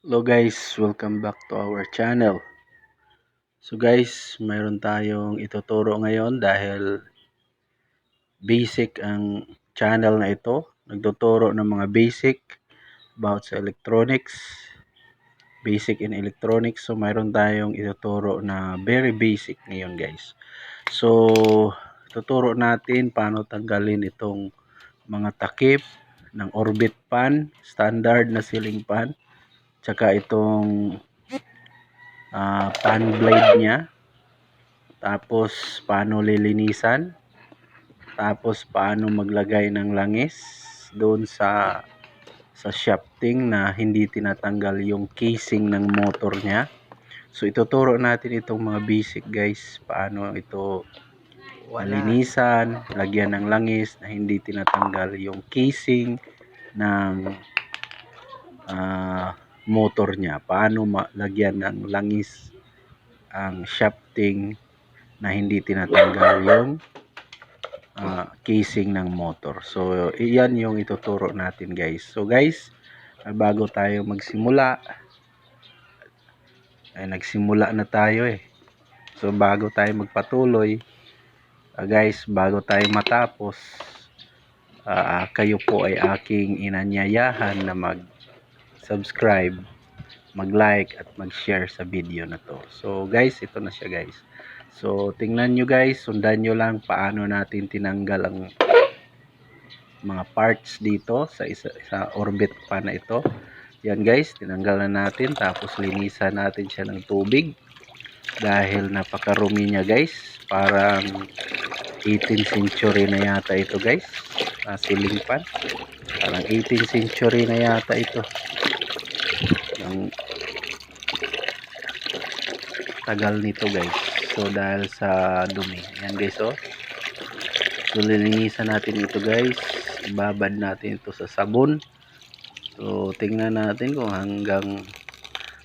Hello guys, welcome back to our channel. So guys, mayroon tayong ituturo ngayon dahil basic ang channel na ito. Nagtuturo ng mga basic about sa electronics, basic in electronics. So mayroon tayong ituturo na very basic ngayon guys. So tuturo natin paano tanggalin itong mga takip ng orbit fan, standard na ceiling fan tsaka itong uh, pan blade niya. Tapos paano lilinisan. Tapos paano maglagay ng langis doon sa sa shafting na hindi tinatanggal yung casing ng motor niya. So ituturo natin itong mga basic guys. Paano ito linisan lagyan ng langis na hindi tinatanggal yung casing ng uh, motor niya. Paano malagyan ng langis ang shafting na hindi tinatanggal yung uh, casing ng motor. So, iyan yung ituturo natin guys. So guys, bago tayo magsimula, ay nagsimula na tayo eh. So bago tayo magpatuloy, uh, guys, bago tayo matapos, uh, kayo po ay aking inanyayahan na mag subscribe, mag-like at mag-share sa video na to. So guys, ito na siya guys. So tingnan nyo guys, sundan nyo lang paano natin tinanggal ang mga parts dito sa isa, sa orbit pa na ito. Yan guys, tinanggal na natin tapos linisan natin siya ng tubig dahil napakarumi niya guys. Parang 18th century na yata ito guys. Ceiling fan. Parang 18th century na yata ito tagal nito guys. So dahil sa dumi. Yan guys oh. So lilinisan natin ito guys. Ibabad natin ito sa sabon. So tingnan natin kung hanggang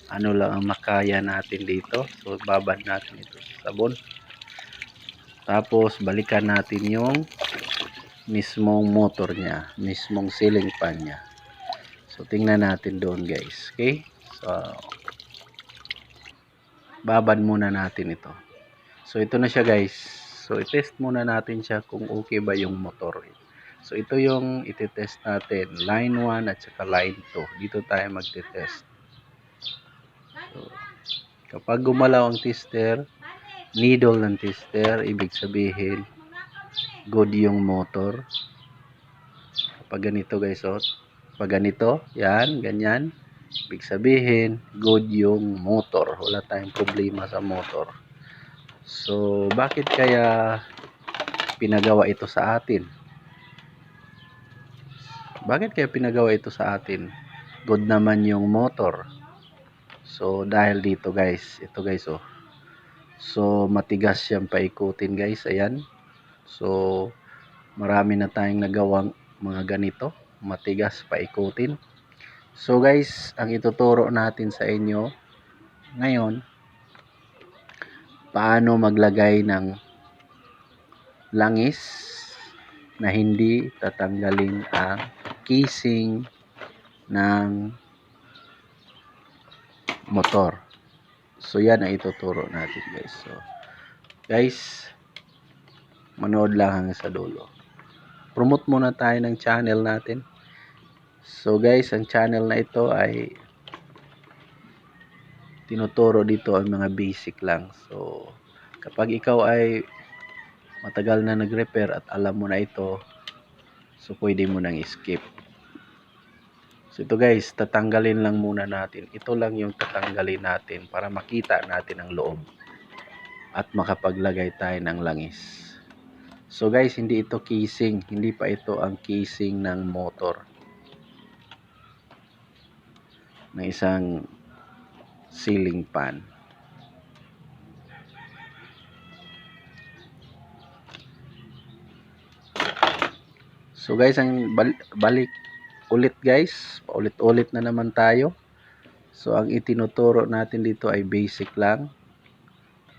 ano lang ang makaya natin dito. So babad natin ito sa sabon. Tapos balikan natin yung mismong motor niya mismong ceiling fan niya. So tingnan natin doon guys. Okay? So, babad muna natin ito. So, ito na siya guys. So, i-test muna natin siya kung okay ba yung motor. So, ito yung iti-test natin. Line 1 at saka line 2. Dito tayo magti-test. So, kapag gumalaw ang tester, needle ng tester, ibig sabihin, good yung motor. Kapag ganito guys, oh, pag ganito, yan, ganyan, Ibig sabihin, good yung motor. Wala tayong problema sa motor. So, bakit kaya pinagawa ito sa atin? Bakit kaya pinagawa ito sa atin? Good naman yung motor. So, dahil dito guys, ito guys oh. So, matigas siyang paikutin guys. Ayan. So, marami na tayong nagawang mga ganito. Matigas paikutin. So guys, ang ituturo natin sa inyo ngayon, paano maglagay ng langis na hindi tatanggalin ang casing ng motor. So yan ang ituturo natin guys. So guys, manood lang hanggang sa dulo. Promote muna tayo ng channel natin. So guys, ang channel na ito ay tinuturo dito ang mga basic lang. So kapag ikaw ay matagal na nag-repair at alam mo na ito, so pwede mo nang skip. So ito guys, tatanggalin lang muna natin. Ito lang yung tatanggalin natin para makita natin ang loob at makapaglagay tayo ng langis. So guys, hindi ito casing, hindi pa ito ang casing ng motor. Na isang ceiling fan. So guys, ang balik ulit guys, paulit-ulit na naman tayo. So ang itinuturo natin dito ay basic lang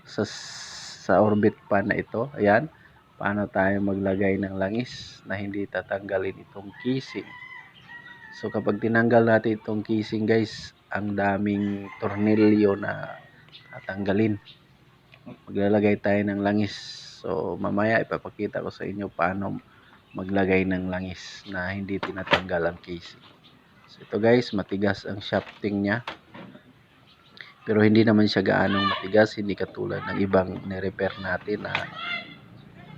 sa sa orbit pan na ito. Ayan, paano tayo maglagay ng langis na hindi tatanggalin itong casing. So kapag tinanggal natin itong casing guys, ang daming tornilyo na tatanggalin. Maglalagay tayo ng langis. So mamaya ipapakita ko sa inyo paano maglagay ng langis na hindi tinatanggal ang casing. So ito guys, matigas ang shafting niya. Pero hindi naman siya gaanong matigas, hindi katulad ng ibang ni-repair natin na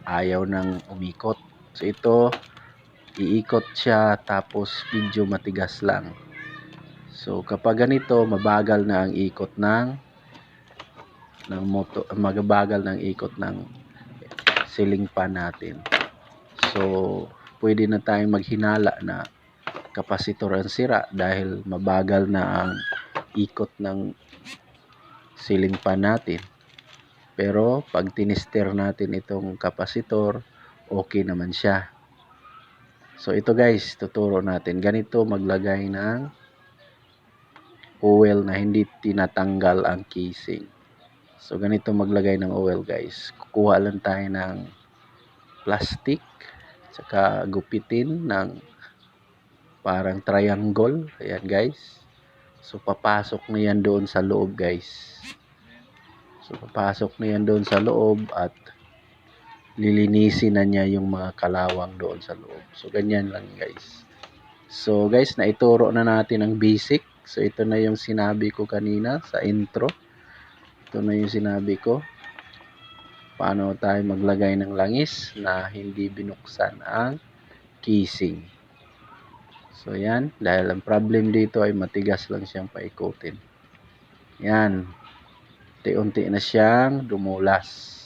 ayaw nang umikot. So ito, iikot siya tapos medyo matigas lang. So kapag ganito, mabagal na ang ikot ng ng moto, magabagal ng ikot ng ceiling fan natin. So pwede na tayong maghinala na kapasitor ang sira dahil mabagal na ang ikot ng ceiling fan natin. Pero pag tinister natin itong kapasitor, okay naman siya. So ito guys, tuturo natin. Ganito maglagay ng oil na hindi tinatanggal ang casing. So ganito maglagay ng oil guys. Kukuha lang tayo ng plastic, tsaka gupitin ng parang triangle. Ayan guys. So papasok na yan doon sa loob guys. So papasok na yan doon sa loob at lilinisin na niya yung mga kalawang doon sa loob. So ganyan lang guys. So guys, naituro na natin ang basic. So ito na yung sinabi ko kanina sa intro. Ito na yung sinabi ko. Paano tayo maglagay ng langis na hindi binuksan ang casing. So yan, dahil ang problem dito ay matigas lang siyang paikutin. Yan. Unti-unti na siyang dumulas.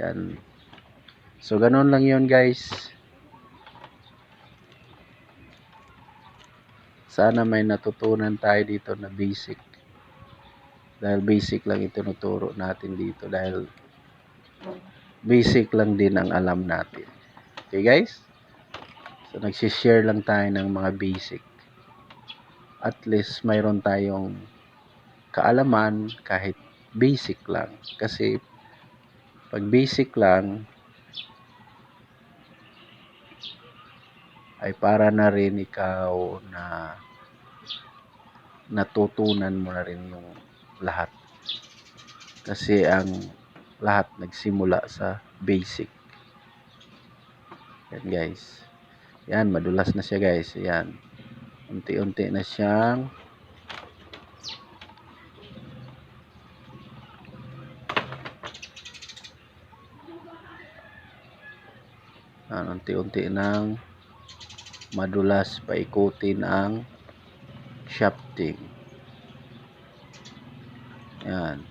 Yan. So ganun lang 'yon, guys. Sana may natutunan tayo dito na basic. Dahil basic lang itinuturo natin dito dahil basic lang din ang alam natin. Okay, guys? So nagsi-share lang tayo ng mga basic. At least mayroon tayong kaalaman kahit basic lang kasi pag basic lang ay para na rin ikaw na natutunan mo na rin yung lahat. Kasi ang lahat nagsimula sa basic. Yan guys. Yan, madulas na siya guys. Yan. Unti-unti na siyang Yan, unti-unti nang madulas paikutin ang shafting. Yan.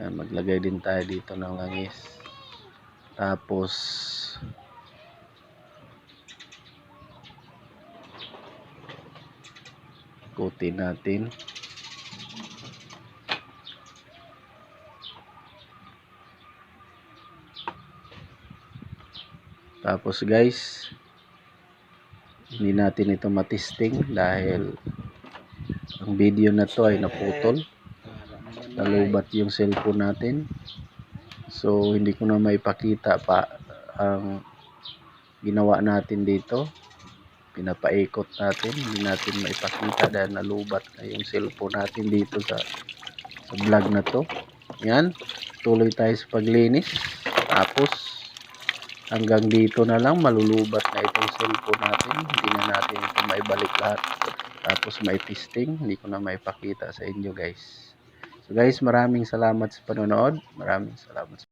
Yan, maglagay din tayo dito ng langis. Tapos, ikutin natin. Tapos guys, hindi natin ito matisting dahil ang video na to ay naputol. Nalubat yung cellphone natin. So hindi ko na maipakita pa ang ginawa natin dito. Pinapaikot natin, hindi natin maipakita dahil nalubat na yung cellphone natin dito sa sa vlog na to. Yan, tuloy tayo sa paglinis. Tapos hanggang dito na lang malulubat na itong cellphone natin. Hindi na natin ito maibalik lahat. Tapos may pisting hindi ko na maipakita sa inyo guys. So guys maraming salamat sa panonood. Maraming salamat